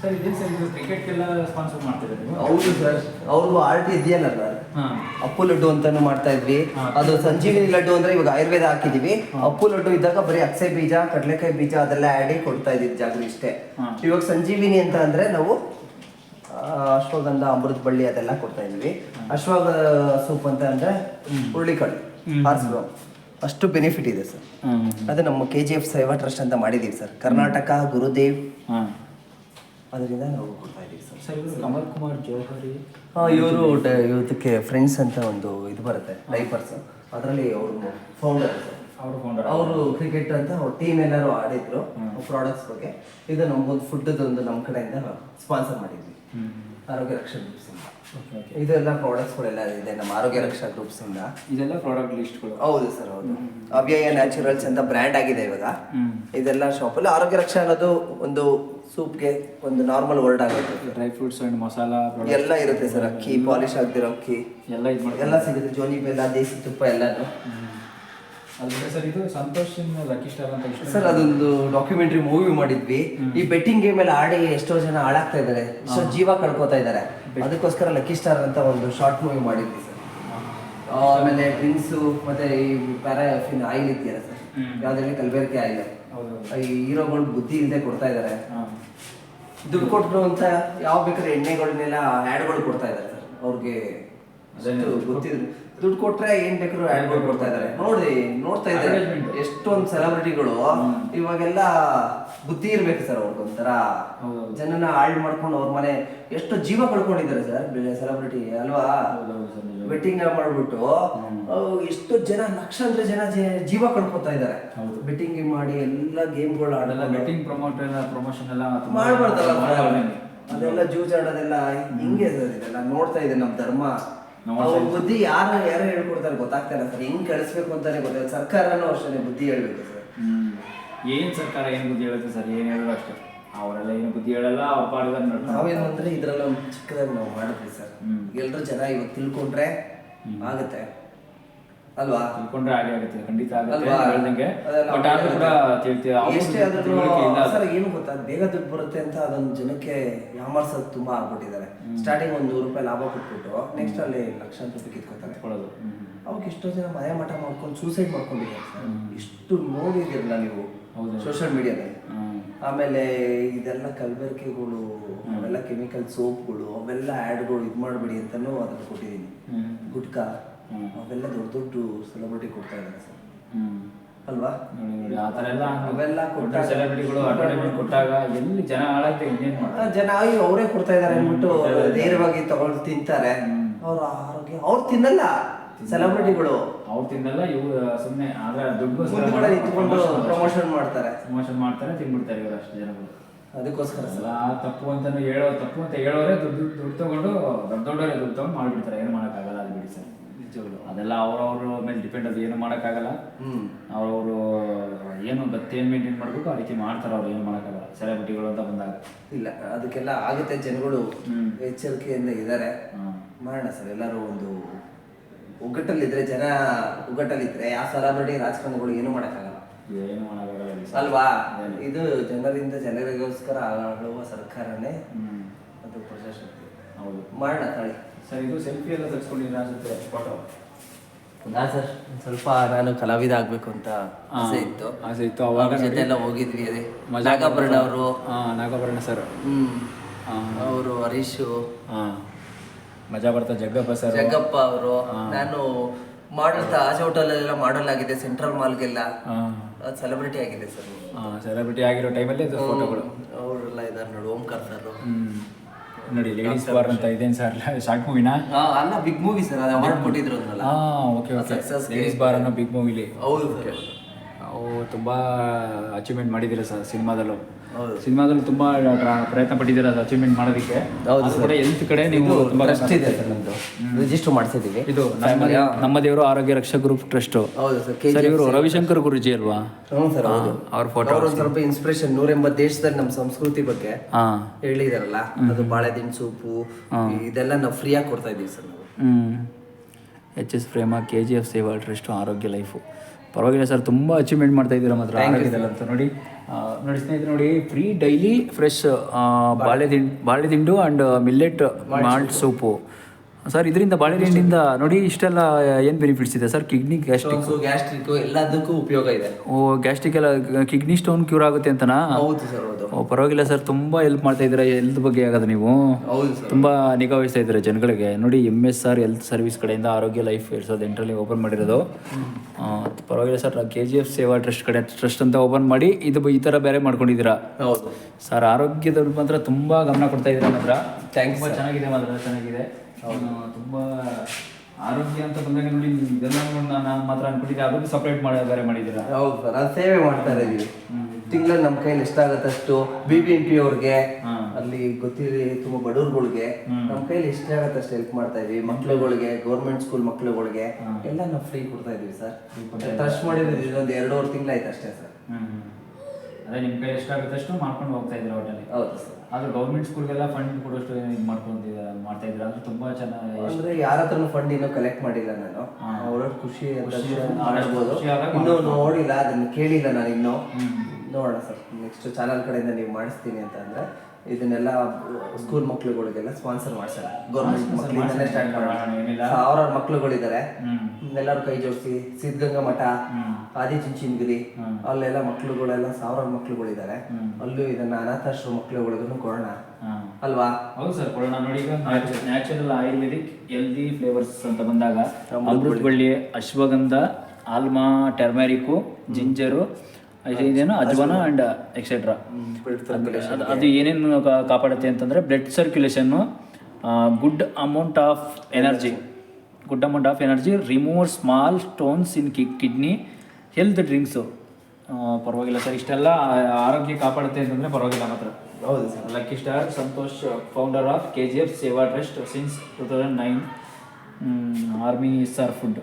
Sir ಇದೇನು sir ಇದು ಕ್ರಿಕೆಟ್ಗೆಲ್ಲ sponsor ಮಾಡ್ತಿದ್ದಾರೆ ನೀವು? ಹೌದು ಸರ್. ಅವ್ರಿಗೂ ಆರ್ಟ್ ಇದೆಯಲ್ಲ ಸರ್. ಹಾಂ. ಅಪ್ಪು ಲಡ್ಡು ಅಂತಾನು ಮಾಡ್ತಾ ಇದ್ವಿ. ಅದು ಸಂಜೀವಿನಿ ಲಡ್ಡು ಅಂದ್ರೆ ಇವಾಗ ಆಯುರ್ವೇದ ಹಾಕಿದೀವಿ. ಅಪ್ಪು ಲಡ್ಡು ಇದ್ದಾಗ ಬರೀ ಅಕ್ಸೆ ಬೀಜ ಕಡಲೆಕಾಯಿ ಬೀಜ ಅದೆಲ್ಲ ಆಡಿ ಕೊಡ್ತಾ ಇದ್ದಿದ್ದು ಜಾಗ ಇಷ್ಟೇ. ಇವಾಗ ಸಂಜೀವಿನಿ ಅಂತ ಅಂದ್ರೆ ನಾವು ಆ, ಅಶ್ವಗಂಧ ಅಮೃತ ಬಳ್ಳಿ ಅದೆಲ್ಲ ಕೊಡ್ತಾ ಇದ್ವಿ ಅಶ್ವಗ ಸೂಪ್ ಅಂತ ಅಂದ್ರೆ ಹುರುಳಿಕಾಳು ಪಾರ್ಸಲು ಅಷ್ಟು ಬೆನಿಫಿಟ್ ಇದೆ ಸರ್. ಅದೇ ಅದು ನಮ್ಮ K G F Seva trust ಅಂತ ಮಾಡಿದೀವಿ ಸರ್. ಕರ್ನಾಟಕ ಗುರುದೇವ್. ಹಾಂ. ಅದರಿಂದ ನಾವು ಕೊಡ್ತಾ ಸರ್. ಸರ್ ಇವರು ಕಮಲ್ ಕುಮಾರ್ ಜೋಹರಿ ಇವರು ಇವತ್ತಕ್ಕೆ ಫ್ರೆಂಡ್ಸ್ ಅಂತ ಒಂದು ಇದು ಬರುತ್ತೆ ಡೈಪರ್ಸ್ ಅದರಲ್ಲಿ ಅವರು ಫೌಂಡರ್ ಅವರು ಫೌಂಡರ್ ಅವರು ಕ್ರಿಕೆಟ್ ಅಂತ ಅವ್ರ ಟೀಮ್ ಎಲ್ಲರೂ ಆಡಿದ್ರು ಪ್ರಾಡಕ್ಟ್ಸ್ ಬಗ್ಗೆ. ಇದು ನಮ್ಗೊಂದು ಫುಡ್ದೊಂದು ನಮ್ಮ ಕಡೆಯಿಂದ ಸ್ಪಾನ್ಸರ್ ಮಾಡಿದ್ವಿ. ಆರೋಗ್ಯ ರಕ್ಷಾ ಗ್ರೂಪ್ಸ್ ಇಂದ. ಓಕೆ ಓಕೆ ಇದೆಲ್ಲ ಪ್ರಾಡಕ್ಟ್ಸ್ಗಳೆಲ್ಲ ಇದೆ ನಮ್ಮ ಆರೋಗ್ಯ ರಕ್ಷಾ ಗ್ರೂಪ್ಸ್ ಇಂದ. ಇದೆಲ್ಲ ಪ್ರಾಡಕ್ಟ್ ಲಿಸ್ಟ್ಗಳು ಹೌದು ಸರ್ ಹೌದು. ಅವ್ಯಯ ನ್ಯಾಚುರಲ್ಸ್ ಅಂತ ಬ್ರ್ಯಾಂಡ್ ಆಗಿದೆ ಇವಾಗ. ಇದೆಲ್ಲ ಶಾಪಲ್ಲಿ ಆರೋಗ್ಯ ರಕ್ಷಾ ಅನ್ನೋದು ಒಂದು ಸೂಪ್ಗೆ ಒಂದು ನಾರ್ಮಲ್ ವರ್ಡ್ ಆಗುತ್ತೆ. ಡ್ರೈ ಫ್ರೂಟ್ಸ್ ಆ್ಯಂಡ್ ಮಸಾಲ ಎಲ್ಲ ಇರುತ್ತೆ ಸರ್ ಅಕ್ಕಿ ಪಾಲಿಶ್ ಆಗ್ದಿರೋ ಅಕ್ಕಿ. ಎಲ್ಲ ಎಲ್ಲ ಸಿಗುತ್ತೆ ಜೋನಿ ಬೆಲ್ಲ ದೇಸಿ ತುಪ್ಪ ಎಲ್ಲಾನು. ಸರ್ ಇದು ಸಂತೋಷ್ ಲಕ್ಕಿ ಸ್ಟಾರ್ ಅಂತ ಸರ್ ಅದೊಂದು ಡಾಕ್ಯುಮೆಂಟ್ರಿ ಮೂವಿ ಮಾಡಿದ್ವಿ. ಈ ಬೆಟ್ಟಿಂಗ್ ಗೇಮ್ ಎಲ್ಲ ಆಡಿ ಎಷ್ಟೋ ಜನ ಹಾಳಾಗ್ತಾ ಇದ್ದಾರೆ. ಎಷ್ಟೋ ಜೀವ ಕಳ್ಕೊತಾ ಇದ್ದಾರೆ. ಅದಕ್ಕೋಸ್ಕರ ಲಕ್ಕಿ ಸ್ಟಾರ್ ಅಂತ ಒಂದು ಶಾರ್ಟ್ ಮೂವಿ ಮಾಡಿದ್ವಿ ಸರ್. ಆಮೇಲೆ ಡ್ರಿಂಕ್ಸ್ ಮತ್ತೆ ಈ ಪ್ಯಾರಾಫಿನ್ ಆಯಿಲ್ ಇದೆಯಲ್ಲ ಸರ್. ಯಾವ್ದ್ರಲ್ಲಿ ಕಲಬೆರಕೆ ಆಯಿಲ್. ಹೌದು ಈ ಹೀರೋಗಳು ಬುದ್ಧಿ ಇಲ್ಲದೆ ಕೊಡ್ತಾ ಇದ್ದಾರೆ. ದುಡ್ಡು ಕೊಟ್ಟರು ಅಂತ ಯಾವ ಬೇಕಾದ್ರೆ ಎಣ್ಣೆಗಳನ್ನೆಲ್ಲ ಆ್ಯಡ್ಗಳು ಕೊಡ್ತಾ ಇದ್ದಾರೆ ಸರ್. ಅವ್ರಿಗೆ ಗೊತ್ತಿದ್ರು. ದುಡ್ಡು ಕೊಟ್ರೆ ಏನ್ ಬೇಕಾದ್ರು ಆ್ಯಡ್ಗಳು ಕೊಡ್ತಾ ಇದಾರೆ ನೋಡಿ ನೋಡ್ತಾ ಇದ್ದಾರೆ. ಎಷ್ಟೊಂದ್ ಸೆಲೆಬ್ರಿಟಿಗಳು ಇವಾಗೆಲ್ಲ ಬುದ್ಧಿ ಇರ್ಬೇಕು ಸರ್ ಅವ್ರಿಗೊಂಥರ. ಜನನ ಹಾಳು ಮಾಡ್ಕೊಂಡು ಅವ್ರ ಮನೆ ಎಷ್ಟು ಜೀವ ಕಳ್ಕೊಂಡಿದ್ದಾರೆ ಸರ್ ಸೆಲೆಬ್ರಿಟಿ ಅಲ್ವಾ. ಬೆಟ್ಟಿಂಗ್ ಮಾಡ್ಬಿಟ್ಟು ಎಷ್ಟು ಜನ ಲಕ್ಷಾಂತರ ಜನ ಜೀವ ಕಳ್ಕೊತಾ ಇದ್ದಾರೆ. ಬೆಟ್ಟಿಂಗ್ ಮಾಡಿ ಎಲ್ಲ ಗೇಮ್ಗಳು ಗಳು ಆಡಲ್ಲ ಬೆಟ್ಟಿಂಗ್ ಪ್ರಮೋಟ್ ಎಲ್ಲ ಪ್ರಮೋಷನ್ ಎಲ್ಲ ಮಾಡ್ಬಾರ್ದಲ್ಲ ಅದೆಲ್ಲ ಅದೆಲ್ಲ ಜೂಜಾಡೋದೆಲ್ಲ ಹಿಂಗೆ ಸರ್ ಇದೆಲ್ಲ ನೋಡ್ತಾ ಇದೆ ನಮ್ಮ ಧರ್ಮ. ಅವ್ರ ಬುದ್ಧಿ ಯಾರು ಯಾರು ಹೇಳ್ಕೊಡ್ತಾರೆ ಗೊತ್ತಾಗ್ತಾ ಇಲ್ಲ ಸರ್. ಹೆಂಗ್ ಕಳಿಸ್ಬೇಕು ಅಂತಾನೆ ಗೊತ್ತಿಲ್ಲ. ಸರ್ಕಾರನೂ ಅಷ್ಟೇ ಬುದ್ಧಿ ಹೇಳ್ಬೇಕು ಸರ್. ಹ್ಮ್. ಏನ್ ಸರ್ಕಾರ ಏನ್ ಬುದ್ಧಿ ಹೇಳುತ್ತೆ ಸರ್? ಏನ್ ಹೇಳಿದ್ರು ಅಷ್ಟೇ. ಅವರೆಲ್ಲ ಏನು ಬುದ್ಧಿ ಹೇಳಲ್ಲ ಅವ್ರ ಪಾಡಿಗೆ ನಾವೇನಂದ್ರೆ ನಾವೇನು ಅಂದ್ರೆ ಇದ್ರಲ್ಲಿ ಒಂದು ಚಿಕ್ಕದಾಗಿ ನಾವು ಮಾಡಿದ್ವಿ ಸರ್. ಎಲ್ರು ಜನ ಇವಾಗ ತಿಳ್ಕೊಂಡ್ರೆ ಆಗುತ್ತೆ. ಅಲ್ವಾ? ತಿಳ್ಕೊಂಡ್ರೆ ಆಗುತ್ತೆ ಖಂಡಿತ ಆಗುತ್ತೆ ಹೇಳ್ದಂಗೆ. ಬಟ್ ಆದ್ರೂ ಕೂಡ ತಿಳ್ತಿ ಅವ್ರು ಎಷ್ಟೇ ಆದ್ರೂ ಸರ್ ಏನು ಗೊತ್ತಾ? ಬೇಗ ದುಡ್ಡು ಬರುತ್ತೆ ಅಂತ ಅದೊಂದು ಜನಕ್ಕೆ ಯಾಮಾರ್ಸೋದು ತುಂಬಾ ಆಗ್ಬಿಟ್ಟಿದ್ದಾರೆ. ಸ್ಟಾರ್ಟಿಂಗ್ ಒಂದು ನೂರು ರೂಪಾಯಿ ಲಾಭ ಕೊಟ್ಬಿಟ್ಟು ನೆಕ್ಸ್ಟ್ ಅಲ್ಲಿ ಲಕ್ಷಾಂತರ ರೂಪಾಯಿ ಕಿತ್ಕೊತಾರೆ. ಅವಾಗ ಎಷ್ಟೋ ಜನ ಮನೆ ಮಠ ಮಾಡ್ಕೊಂಡು ಸೂಸೈಡ್ ಮಾಡ್ಕೊಂಡಿದ್ದಾರೆ ಸರ್. ಇಷ್ಟು ನೋಡಿದಿರಲ್ಲ ನೀವು. ಸೋಷಿಯಲ್ ಮೀಡಿಯಾದಲ್ಲಿ ಆಮೇಲೆ ಇದೆಲ್ಲ ಕಲಬೆರಕೆಗಳು ಅವೆಲ್ಲ ಕೆಮಿಕಲ್ ಸೋಪ್ಗಳು ಅವೆಲ್ಲ ಆ್ಯಡ್ಗಳು ಇದು ಮಾಡಬೇಡಿ ಅಂತಲೂ ಅದನ್ನು ಕೊಟ್ಟಿದ್ದೀನಿ. ಗುಟ್ಕಾ. ಅವೆಲ್ಲ ದೊಡ್ಡ ದೊಡ್ಡ ಸೆಲೆಬ್ರಿಟಿ ಕೊಡ್ತಾ ಇದ್ದಾರೆ ಸರ್. ಹ್ಮ್. ಅಲ್ವಾ? ಆ ಥರ ಎಲ್ಲ ಅವೆಲ್ಲ ಕೊಟ್ಟ ಸೆಲೆಬ್ರಿಟಿಗಳು ಅಡ್ವರ್ಟೈಸ್ಮೆಂಟ್ ಕೊಟ್ಟಾಗ ಎಲ್ಲಿ ಜನ ಇನ್ನೇನ್ ಮಾಡ್ತಾರೆ? ಜನ ಆಗಿ ಅವರೇ ಕೊಡ್ತಾ ಇದಾರೆ ಅಂದ್ಬಿಟ್ಟು ನೇರವಾಗಿ ತಗೊಂಡು ತಿಂತಾರೆ. ಅವ್ರ ಆರೋಗ್ಯ ಅವ್ರು ತಿನ್ನಲ್ಲ ಸೆಲೆಬ್ರಿಟಿಗಳು ಅವ್ರು ತಿನ್ನಲ್ಲ ಇವ್ರು ಸುಮ್ಮನೆ ಆದ್ರೆ ದುಡ್ಡು ಇಟ್ಕೊಂಡು ನಿಂತ್ಕೊಂಡು ಪ್ರಮೋಷನ್ ಮಾಡ್ತಾರೆ. ಪ್ರಮೋಷನ್ ಮಾಡ್ತಾರೆ ತಿನ್ಬಿಡ್ತಾರೆ ಇವರು ಅಷ್ಟು ಜನಗಳು. ಅದಕ್ಕೋಸ್ಕರ ಸರ್. ಎಲ್ಲ ತಪ್ಪು ಅಂತಾನು ಹೇಳೋ ತಪ್ಪು ಅಂತ ಹೇಳೋರೆ ದುಡ್ಡು ದುಡ್ಡು ತಗೊಂಡು ದೊಡ್ಡ ದೊಡ್ಡವರೇ ದುಡ್ಡು ತಗೊಂಡು ಮಾಡ್ಬಿಡ್ತಾರೆ ಏನು ಮಾಡೋಕ್ಕಾಗಲ್ಲ ಅದು ಬಿಡಿ ಸರ್. ಅದೆಲ್ಲ ಅವ್ರವ್ರ ಮೇಲೆ ಡಿಪೆಂಡ್ ಅದು ಏನು ಮಾಡೋಕ್ಕಾಗಲ್ಲ. ಅವ್ರವರು ಏನು ಗತಿ ಏನು ಮೇಂಟೈನ್ ಮಾಡಬೇಕು ಆ ರೀತಿ ಮಾಡ್ತಾರೆ ಅವ್ರು ಏನು ಮಾಡೋಕ್ಕಾಗಲ್ಲ. ಸೆಲೆಬ್ರಿಟಿಗಳು ಅಂತ ಬಂದಾಗ. ಇಲ್ಲ ಅದಕ್ಕೆಲ್ಲ ಆಗುತ್ತೆ ಜನಗಳು. ಎಚ್ಚರಿಕೆಯಿಂದ ಇದ್ದಾರೆ. ಮಾಡೋಣ ಸರ್ ಎಲ್ಲರೂ ಒಂದು ಒಗ್ಗಟ್ಟಲ್ಲಿದ್ರೆ ಜನ ಒಗ್ಗಟ್ಟಲ್ಲಿದ್ರೆ ಆ ಸೆಲೆಬ್ರಿಟಿ ರಾಜಕಾರಣಿಗಳು ಏನು ಮಾಡೋಕ್ಕಾಗಲ್ಲ. ಏನು ಮಾಡೋಕ್ಕಾಗಲ್ಲ ಅಲ್ವಾ? ಇದು ಜನರಿಂದ ಜನರಿಗೋಸ್ಕರ ಆಗುವ ಸರ್ಕಾರನೇ ಹ್ಮ್. ಅದು ಪ್ರಜಾಶಕ್ತಿ. ಹೌದು. ಮಾಡೋಣ ತಾಳಿ. ಸರ್ ಇದು ಸೆಲ್ಫಿ ಎಲ್ಲ ತರಿಸ್ಕೊಂಡಿಲ್ಲ ಅನ್ಸುತ್ತೆ ಫೋಟೋ ನಾ ಸರ್ ಸ್ವಲ್ಪ ನಾನು ಕಲಾವಿದ ಆಗ್ಬೇಕು ಅಂತ ಆಸೆ ಇತ್ತು. ಆಸೆ ಇತ್ತು ಅವಾಗ ಜೊತೆ ಎಲ್ಲ ಹೋಗಿದ್ವಿ ಅದೇ. ನಾಗಾಭರಣ ಅವರು. ನಾಗಾಭರಣ ಸರ್. ಹ್ಮ್. ಅವರು ಹರೀಶು. ಮಜಾ ಬರ್ತಾ ಜಗ್ಗಪ್ಪ ಸರ್. ಜಗ್ಗಪ್ಪ ಅವರು. ನಾನು ಮಾಡಲ್ ತಾಜ್ ಹೋಟೆಲ್ ಎಲ್ಲ ಮಾಡಲ್ ಆಗಿದೆ ಸೆಂಟ್ರಲ್ ಮಾಲ್ಗೆಲ್ಲ ಸೆಲೆಬ್ರಿಟಿ ಆಗಿದೆ ಸರ್. ಸೆಲೆಬ್ರಿಟಿ ಆಗಿರೋ ಟೈಮಲ್ಲಿ ಫೋಟೋಗಳು ಅವರೆಲ್ಲ ಇದ್ದಾರೆ ನೋಡಿ ಓಂಕಾರ್ ಸರ್ ನೋಡಿ ಲೇಡೀಸ್ ಬಾರ್ ಅಂತ ಇದೇನು ಸರ್ ಶಾರ್ಟ್ ಮೂವಿನಾ ಅಲ್ಲ ಬಿಗ್ ಮೂವಿ ಸರ್ ಅದು ಅವಾರ್ಡ್ ಕೊಟ್ಟಿದ್ರು ಅದಲ್ಲ ಹಾಂ ಓಕೆ ಓಕೆ. ಲೇಡೀಸ್ ಬಾರ್ ಅನ್ನೋ ಬಿಗ್ ಮೂವಿಲಿ ಹೌದು ಓಕೆ ನಾವು ತುಂಬ ಅಚೀವ್ಮೆಂಟ್ ಮಾಡಿದ್ದೀರಾ ಸರ್ ಸಿನಿಮಾದಲ್ಲೂ. ಸಿನಿಮಾದಲ್ಲೂ ತುಂಬಾ ಪ್ರಯತ್ನ ಪಟ್ಟಿದ್ದೀರಾ ಅಚೀವ್ಮೆಂಟ್ ಮಾಡೋದಕ್ಕೆ? ಹೌದು ಸರ್. ಕೂಡ ಹೆಲ್ತ್ ಕಡೆ ನೀವು ತುಂಬಾ ಟ್ರಸ್ಟ್ ಇದೆ ಸರ್ ನಮ್ದು. ರಿಜಿಸ್ಟರ್ ಮಾಡಿಸಿದ್ದೀವಿ. ಇದು ನಮ್ಮ ದೇವರು ಆರೋಗ್ಯ ರಕ್ಷಾ ಗ್ರೂಪ್ ಟ್ರಸ್ಟ್ ಹೌದು ಸರ್ ಸರ್ ಇವರು ರವಿಶಂಕರ್ ಗುರುಜಿ ಅಲ್ವಾ? ಹ್ಞೂ ಸರ್ ಹೌದು. ಅವ್ರ ಫೋಟೋ ಅವ್ರು ಸ್ವಲ್ಪ ಇನ್ಸ್ಪಿರೇಷನ್ ನೂರ ಎಂಬತ್ತು ದೇಶದಲ್ಲಿ ನಮ್ಮ ಸಂಸ್ಕೃತಿ ಬಗ್ಗೆ ಹೇಳಿದಾರಲ್ಲ ಅದು ಬಾಳೆದಿನ ಸೂಪು ಇದೆಲ್ಲ ನಾವು ಫ್ರೀಯಾಗಿ ಕೊಡ್ತಾ ಇದೀವಿ ಸರ್ ನಾವು. H S Prema K G F Seva trust Arogya life ಪರವಾಗಿಲ್ಲ ಸರ್ ತುಂಬ ಅಚೀವ್ಮೆಂಟ್ ಮಾಡ್ತಾ ಇದ್ದೀರಾ ಮಾತ್ರ ಅಂತ ನೋಡಿ. ನೋಡಿ ಸ್ನೇಹಿತರೆ ನೋಡಿ ಫ್ರೀ ಡೈಲಿ ಫ್ರೆಶ್ ಬಾಳೆ ಬಾಳೆದಿಂಡು ಬಾಳೆ ದಿಂಡು and millet malt soup sir ಇದರಿಂದ ಬಾಳೆಹಣ್ಣಿಂದ ನೋಡಿ ಇಷ್ಟೆಲ್ಲ ಏನು ಬೆನಿಫಿಟ್ಸ್ ಇದೆ ಸರ್? ಕಿಡ್ನಿ ಗ್ಯಾಸ್ಟ್ರಿಕ್ ಗ್ಯಾಸ್ಟ್ರಿಕ್ ಎಲ್ಲದಕ್ಕೂ ಉಪಯೋಗ ಇದೆ. ಓ ಗ್ಯಾಸ್ಟ್ರಿಕ್ ಎಲ್ಲ ಕಿಡ್ನಿ ಸ್ಟೋನ್ ಕ್ಯೂರ್ ಆಗುತ್ತೆ ಅಂತನಾ? ಹೌದು ಸರ್ ಹೌದು. ಓ ಪರವಾಗಿಲ್ಲ ಸರ್ ತುಂಬ ಹೆಲ್ಪ್ ಮಾಡ್ತಾ ಇದ್ದೀರಾ ಹೆಲ್ತ್ ಬಗ್ಗೆ ಆಗೋದು ನೀವು? ಹೌದು ಸರ್. ತುಂಬ ನಿಗಾ ವಹಿಸ್ತಾ ಇದ್ರೆ ಜನಗಳಿಗೆ. ನೋಡಿ M S R health service ಕಡೆಯಿಂದ ಆರೋಗ್ಯ ಲೈಫ್ ಎರಡು ಸಾವಿರದ ಎಂಟರಲ್ಲಿ ಓಪನ್ ಮಾಡಿರೋದು. ಪರವಾಗಿಲ್ಲ sir K G F Seva trust ಕಡೆ ಟ್ರಸ್ಟ್ ಅಂತ ಓಪನ್ ಮಾಡಿ ಇದು ಈ ಥರ ಬೇರೆ ಮಾಡ್ಕೊಂಡಿದ್ದೀರಾ? ಹೌದು. ಸರ್ ಆರೋಗ್ಯದ ಮಾತ್ರ ತುಂಬ ಗಮನ ಕೊಡ್ತಾ ಇದ್ದೀರಾ ಮಾತ್ರ? ತುಂಬ ಚೆನ್ನಾಗಿದೆ ಮಾತ್ರ ಚೆನ್ನಾಗಿದೆ. ತುಂಬ ಆರೋಗ್ಯ ಅಂತ ಬಂದಾಗ ನೋಡಿ ಇದೆಲ್ಲ ನಾನು ಮಾತ್ರ ಅನ್ಕೊಂಡಿದ್ದೆ. ಅದನ್ನು ಸಪ್ರೇಟ್ ಮಾಡಿ ಬೇರೆ ಮಾಡಿದ್ದೀರಾ? ಹೌದು ಸರ್ ಅದು ಸೇವೆ ಮಾಡ್ತಾ ಇದೀವಿ ತಿಂಗಳ ನಮ್ಮ ಕೈಲಿ ಎಷ್ಟಾಗತ್ತಷ್ಟು ಬಿ ಬಿ ಎಂ ಪಿ ಅವ್ರಿಗೆ ಅಲ್ಲಿ ಗೊತ್ತಿರಿ ತುಂಬಾ ಬಡವ್ರುಗಳಿಗೆ ನಮ್ಮ ಕೈಲಿ ಎಷ್ಟಾಗತ್ತೆ ಆಗತ್ತಷ್ಟು ಹೆಲ್ಪ್ ಮಾಡ್ತಾ ಇದೀವಿ ಮಕ್ಳುಗಳಿಗೆ ಗೌರ್ಮೆಂಟ್ ಸ್ಕೂಲ್ ಮಕ್ಳುಗಳಿಗೆ ಎಲ್ಲ ನಾವು ಫ್ರೀ ಕೊಡ್ತಾ ಇದೀವಿ ಸರ್. ಟ್ರಸ್ಟ್ ಮಾಡಿದ್ರೆ ಇದೊಂದು ಎರಡೂವರೆ ತಿಂಗಳಾಯ್ತು ಅಷ್ಟೇ ಸರ್. ಅದೇ ನಿಮ್ಮ ಕೈ ಎಷ್ಟಾಗುತ್ತಷ್ಟು ಮಾಡ್ಕೊಂಡು ಹೋಗ್ತಾ ಇದ್ದೀರಾ ಒಟ್ಟಲ್ಲಿ ಹೌದು ಸರ್. ಆದ್ರೆ ಗೌರ್ಮೆಂಟ್ ಸ್ಕೂಲ್ಗೆಲ್ಲ ಫಂಡ್ ಕೊಡೋಷ್ಟು ಇದು ಮಾಡ್ಕೊಂತಿದ್ದೀರಾ ಮಾಡ್ತಾ ಇದ್ದೀರಾ? ಅಂದ್ರೆ ತುಂಬಾ ಚೆನ್ನಾಗಿ ಅಂದ್ರೆ ಯಾರ ಹತ್ರನು ಫಂಡ್ ಇನ್ನೂ ಕಲೆಕ್ಟ್ ಮಾಡಿಲ್ಲ ನಾನು. ಅವ್ರ ಖುಷಿ ಅಂತ ಖುಷಿ ಮಾಡ್ಬೋದು ಖುಷಿ ಆದಾಗ ಇನ್ನೂ ನೋಡಿಲ್ಲ ಅದನ್ನ ಕೇಳಿಲ್ಲ ನಾನು ಇನ್ನೂ. ನೋಡೋಣ ಸರ್ ನೆಕ್ಸ್ಟ್ ಚಾನಲ್ ಕಡೆಯಿಂದ ನೀವು ಮಾಡಿಸ್ತೀನಿ ಅಂತ ಅಂದ್ರೆ. ಇದನ್ನೆಲ್ಲ ಸ್ಕೂಲ್ ಮಕ್ಳುಗಳಿಗೆಲ್ಲ ಸ್ಪಾನ್ಸರ್ ಮಾಡ್ಸೋಣ ಗೌರ್ಮೆಂಟ್ ಮಕ್ಕಳಿಂದಲೇ ಸ್ಟಾರ್ಟ್ ಮಾಡೋಣ ಸಾವಿರಾರು ಮಕ್ಳುಗಳಿದ್ದಾರೆ ಎಲ್ಲರೂ ಕೈ ಜೋಡಿಸಿ ಸಿದ್ಧಗಂಗಾ ಮಠ ಆದಿ ಆದಿಚುಂಚನಗಿರಿ. ಅಲ್ಲೆಲ್ಲ ಮಕ್ಳುಗಳೆಲ್ಲ ಸಾವಿರಾರು ಮಕ್ಳುಗಳಿದ್ದಾರೆ ಅಲ್ಲೂ ಇದನ್ನ ಅನಾಥಾಶ್ರಮ ಮಕ್ಳುಗಳಿಗೂ ಕೊಡೋಣ ಅಲ್ವಾ? ಹೌದು ಸರ್ ಕೊಡೋಣ ನೋಡಿ ಈಗ ನ್ಯಾಚುರಲ್ ಆಯುರ್ವೇದಿಕ್ ಹೆಲ್ದಿ ಫ್ಲೇವರ್ಸ್ ಅಂತ ಬಂದಾಗ ಅಮೃತ ಬಳ್ಳಿ ಅಶ್ವಗಂಧ ಆಲ್ಮಾ ಟರ್ಮರಿಕು ಜಿಂಜರು ಇದೇನು ಅಜ್ವಾನ ಅಂಡ್ ಎಕ್ಸೆಟ್ರಾ ಅದು ಏನೇನು ಕಾಪಾಡುತ್ತೆ ಅಂತಂದ್ರೆ blood circulation good amount of energy good amount of energy remove small stones in kidney health drinks ಪರವಾಗಿಲ್ಲ ಸರ್ ಇಷ್ಟೆಲ್ಲ ಆರೋಗ್ಯ ಕಾಪಾಡುತ್ತೆ ಅಂತಂದ್ರೆ ಪರವಾಗಿಲ್ಲ ಮಾತ್ರ. ಹೌದು sir lucky star Santosh founder of K G F Seva trust since two thousand nine army sir food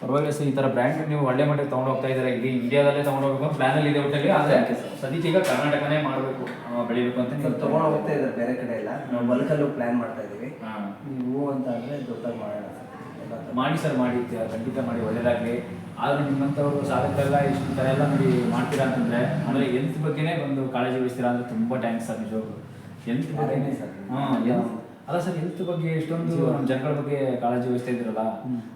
ಪರವಾಗಿಲ್ಲ sir ಈ ಥರ ಬ್ರ್ಯಾಂಡ್ ನೀವು ಒಳ್ಳೆ ಮಟ್ಟಿಗೆ ತೊಗೊಂಡು ಹೋಗ್ತಾ ಇದ್ದಾರೆ ಇಲ್ಲಿ ಇಂಡಿಯಾದಲ್ಲೇ ತೊಗೊಂಡು ಹೋಗ್ಬೇಕು ಪ್ಲಾನಲ್ಲಿ ಇದೆ ಒಟ್ಟಲ್ಲಿ ಆದರೆ ಸದ್ಯಕ್ಕೆ ಈಗ ಕರ್ನಾಟಕನೇ ಮಾಡಬೇಕು ಬೆಳಿಬೇಕು ಅಂತ ನೀವು ತೊಗೊಂಡು ಹೋಗ್ತಾ ಇದ್ದಾರೆ ಬೇರೆ ಕಡೆ ಎಲ್ಲ ನಾವು ಬಲ್ಕಲ್ಲೂ ಪ್ಲ್ಯಾನ್ ಮಾಡ್ತಾ ಇದ್ದೀವಿ. ಹಾಂ. ನೀವು ಅಂತ ಅಂದರೆ ದೊಡ್ಡದಾಗಿ ಮಾಡೋಣ ಸರ್. ಮಾಡಿ ಸರ್ ಮಾಡಿ ಖಂಡಿತ ಮಾಡಿ ಒಳ್ಳೇದಾಗಲಿ. ಆದರೆ ನಿಮ್ಮಂಥವ್ರು ಸಾಧಕರೆಲ್ಲ ಇಷ್ಟು ಥರ ಎಲ್ಲ ನೋಡಿ ಮಾಡ್ತೀರಾ ಅಂತಂದರೆ ಅಂದರೆ ಹೆಲ್ತ್ ಬಗ್ಗೆನೇ ಒಂದು ಕಾಳಜಿ ವಹಿಸ್ತೀರಾ ಅಂದರೆ ತುಂಬ ಟ್ಯಾಂಕ್ಸ್ ಸರ್ ನಿಜವಾಗ್ಲು. ಹೆಲ್ತ್ ಬಗ್ಗೆ ಸರ್. ಹಾಂ ಹಾಂ ಅಲ್ಲ ಸರ್ ಹೆಲ್ತ್ ಬಗ್ಗೆ ಎಷ್ಟೊಂದು ನಮ್ಮ ಜನಗಳ ಬಗ್ಗೆ ಕಾಳಜಿ ವಹಿಸ್ತಾ ಇದ್ರಲ್ಲ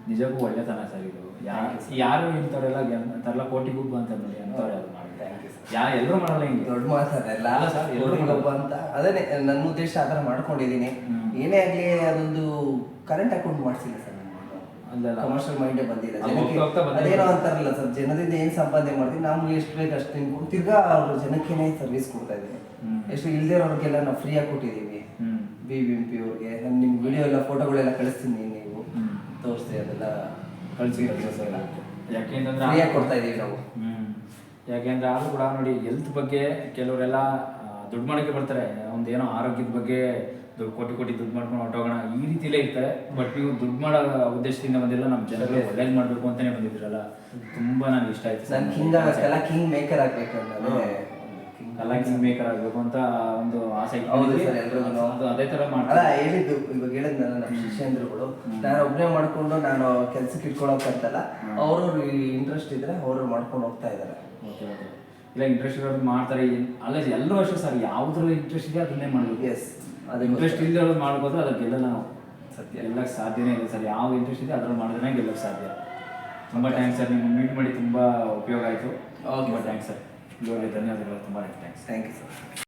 ನಿಜಕ್ಕೂ ಒಳ್ಳೆತನ ಸರ್ ಇದು. ಯಾರು ಯಾರು ಇಂಥವ್ರೆಲ್ಲ ಅಂತಾರಲ್ಲ ಕೋಟಿ ಗುಬ್ಬ ಅಂತ ನೋಡಿ ಅಂಥವ್ರು ಯಾರು ಯಾ ಎಲ್ಲರೂ ಮಾಡಲ್ಲ ಹಿಂಗೆ. ದೊಡ್ಡ ಮಾತಾಡಲ್ಲ ಅಲ್ಲ ಸರ್ ಒಬ್ಬ ಅಂತ. ಅದೇ ನನ್ನ ಉದ್ದೇಶ ಆ ಥರ ಮಾಡ್ಕೊಂಡಿದ್ದೀನಿ. ಏನೇ ಆಗಲಿ ಅದೊಂದು ಕರೆಂಟ್ ಅಕೌಂಟ್ ಮಾಡಿಸಿಲ್ಲ ಸರ್ ಕಮರ್ಷಿಯಲ್ ಮೈಂಡ್ ಬಂದಿಲ್ಲ. ಅದೇನೋ ಅಂತಾರಲ್ಲ ಸರ್ ಜನದಿಂದ ಏನು ಸಂಪಾದನೆ ಮಾಡ್ತೀವಿ ನಮ್ಗೆ ಎಷ್ಟು ಬೇಕು ಅಷ್ಟು ತಿನ್ಕೊಂಡು ತಿರ್ಗಾ ಅವ್ರ ಜನಕ್ಕೇನೆ ಸರ್ವಿಸ್ ಕೊಡ್ತಾ ಇದ್ದೀವಿ. ಎಷ್ಟು ಇಲ್ದೇ ಇರೋರಿಗೆಲ್ಲ ನಾವು ಫ್ರೀಯಾಗಿ ಕೊಟ್ಟಿದ್ದೀವಿ. ಬಿ ಬಿ ಎಂ ಪಿ ಅವ್ರಿಗೆ. ನಾನು ನಿಮ್ಗೆ ವಿಡಿಯೋ ಎಲ್ಲ ಫೋಟೋಗಳೆಲ್ಲ ಕಳಿಸ್ತೀನಿ ನೀವು. ತೋರಿಸಿ ಅದೆಲ್ಲ ಕಳಿಸಿ ಯಾಕೆಂದ್ರೆ ಸರ್ ಯಾಕೆಂತಂದ್ರೆ ಫ್ರೀಯಾಗಿ ಕೊಡ್ತಾ ಇದೀವಿ ನಾವು. ಯಾಕೆಂದ್ರೆ ಆದರೂ ಕೂಡ ನೋಡಿ ಹೆಲ್ತ್ ಬಗ್ಗೆ ಕೆಲವರೆಲ್ಲ ದುಡ್ಡು ಮಾಡೋಕ್ಕೆ ಬರ್ತಾರೆ. ಒಂದು ಏನೋ ಆರೋಗ್ಯದ ಬಗ್ಗೆ ದುಡ್ಡು ಕೋಟಿ ಕೋಟಿ ದುಡ್ಡು ಮಾಡ್ಕೊಂಡು ಹೊಟ್ಟೋಗೋಣ ಈ ರೀತಿಲೇ ಇರ್ತಾರೆ ಬಟ್ ನೀವು ದುಡ್ಡು ಮಾಡೋ ಉದ್ದೇಶದಿಂದ ಬಂದಿಲ್ಲ ನಮ್ಮ ಜನಗಳಿಗೆ ಒಳ್ಳೇದು ಮಾಡಬೇಕು ಅಂತಾನೆ ಬಂದಿದ್ರಲ್ಲ ತುಂಬಾ ನನಗೆ ಇಷ್ಟ ಆಯ್ತು ನಾನು ಕಿಂಗ್ ಕಿಂಗ್ ಮೇಕರ್ ಆಗಬೇಕು. ಎಲ್ಲ ಕಿಂಗ್ ಮೇಕರ್ ಆಗಬೇಕು ಅಂತ ಒಂದು ಆಸೆ. ಹೌದು ಸರ್ ಎಲ್ರಿಗೂ. ಅದು ಅದೇ ತರ ಅಲ್ಲ ಮಾಡ್ತಾರೆ ಹೇಳಿದ್ದು ಇವಾಗ ಹೇಳಿದ್ನಲ್ಲ ನಮ್ಮ ಶಿಷ್ಯಂದ್ರುಗಳು. ನಾನು ಒಬ್ಬನೇ ಮಾಡ್ಕೊಂಡು ನಾನು ಕೆಲ್ಸಕ್ಕೆ ಇಟ್ಕೊಳಕ್ಕಂತಲ್ಲ ಅವ್ರವ್ರು ಇಂಟ್ರೆಸ್ಟ್ ಇದ್ರೆ ಅವ್ರು ಮಾಡ್ಕೊಂಡು ಹೋಗ್ತಾ ಇದ್ದಾರೆ ಓಕೆ ಓಕೆ. ಇಲ್ಲ ಇಂಟ್ರೆಸ್ಟ್ ಇರೋದು ಮಾಡ್ತಾರೆ. ಅಲ್ಲ ಎಲ್ಲರೂ ಅಷ್ಟೇ ಸರ್. ಯಾವ್ದ್ರ ಇಂಟ್ರೆಸ್ಟ್ ಇದೆ ಅದನ್ನೇ ಮಾಡಬೇಕು. ಎಸ್ ಅದು ಇಂಟ್ರೆಸ್ಟ್ ಇಲ್ಲದೆ ಮಾಡ್ಬೋದು ಅದಕ್ಕೆ ಗೆಲ್ಲಲ್ಲ ನಾವು ಸತ್ಯ. ಎಲ್ಲ ಸಾಧ್ಯನೇ ಇಲ್ಲ ಸರ್. ಯಾವ ಇಂಟ್ರೆಸ್ಟ್ ಇದೆ ಅದ್ರಲ್ಲಿ ಮಾಡಿದ್ರೆ ಗೆಲ್ಲಕ್ಕೆ ಸಾಧ್ಯ. ತುಂಬ ಥ್ಯಾಂಕ್ಸ್ ಸರ್. ನಿಮ್ಮ ಮೀಟ್ ಮಾಡಿ ತುಂಬ ಉಪಯೋಗ ಆಯಿತು. ಓಕೆ ತುಂಬ ಥ್ಯಾಂಕ್ಸ್ ಸರ್. ಧನ್ಯವಾದಗಳು ತುಂಬ ಥ್ಯಾಂಕ್ಸ್ ಥ್ಯಾಂಕ್ ಯು ಸರ್